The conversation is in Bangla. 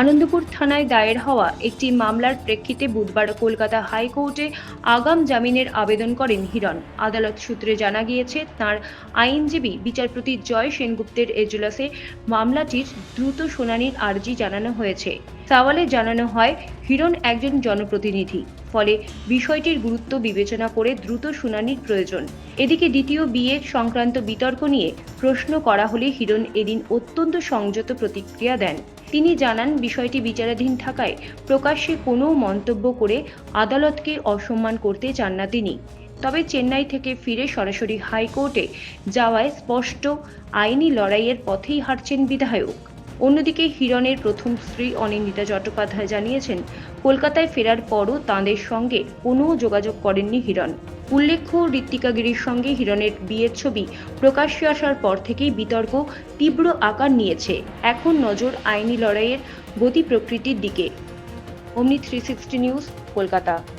আনন্দপুর থানায় দায়ের হওয়া একটি মামলার প্রেক্ষিতে বুধবার কলকাতা হাইকোর্টে আগাম জামিনের আবেদন করেন হিরণ। আদালত সূত্রে জানা গিয়েছে, তার আইনজীবী বিচারপতি জয় সেনগুপ্তের এজলাসে মামলাটির দ্রুত শুনানির আর্জি জানানো হয়েছে। সওয়ালে জানানো হয়, হিরণ একজন জনপ্রতিনিধি। ফলে বিষয়টির গুরুত্ব বিবেচনা করে দ্রুত শুনানির প্রয়োজন। এদিকে দ্বিতীয় বিয়ে সংক্রান্ত বিতর্ক নিয়ে প্রশ্ন করা হলে হিরণ এদিন অত্যন্ত সংযত প্রতিক্রিয়া দেন। তিনি জানান, বিষয়টি বিচারাধীন থাকায় প্রকাশ্যে কোনো মন্তব্য করে আদালতকে অসম্মান করতে চান না তিনি। তবে চেন্নাই থেকে ফিরে সরাসরি হাইকোর্টে যাওয়ায় স্পষ্ট, আইনি লড়াইয়ের পথেই হাঁটছেন বিধায়ক। অন্যদিকে হিরণের প্রথম স্ত্রী অনিন্দিতা চট্টোপাধ্যায় জানিয়েছেন, কলকাতায় ফেরার পরও তাঁদের সঙ্গে কোনো যোগাযোগ করেননি হিরণ। উল্লেখ্য, ঋত্বিকা গিরির সঙ্গে হিরণের বিয়ের ছবি প্রকাশ্যে আসার পর থেকেই বিতর্ক তীব্র আকার নিয়েছে। এখন নজর আইনি লড়াইয়ের গতি প্রকৃতির দিকে। অমনি থ্রি সিক্সটি নিউজ কলকাতা।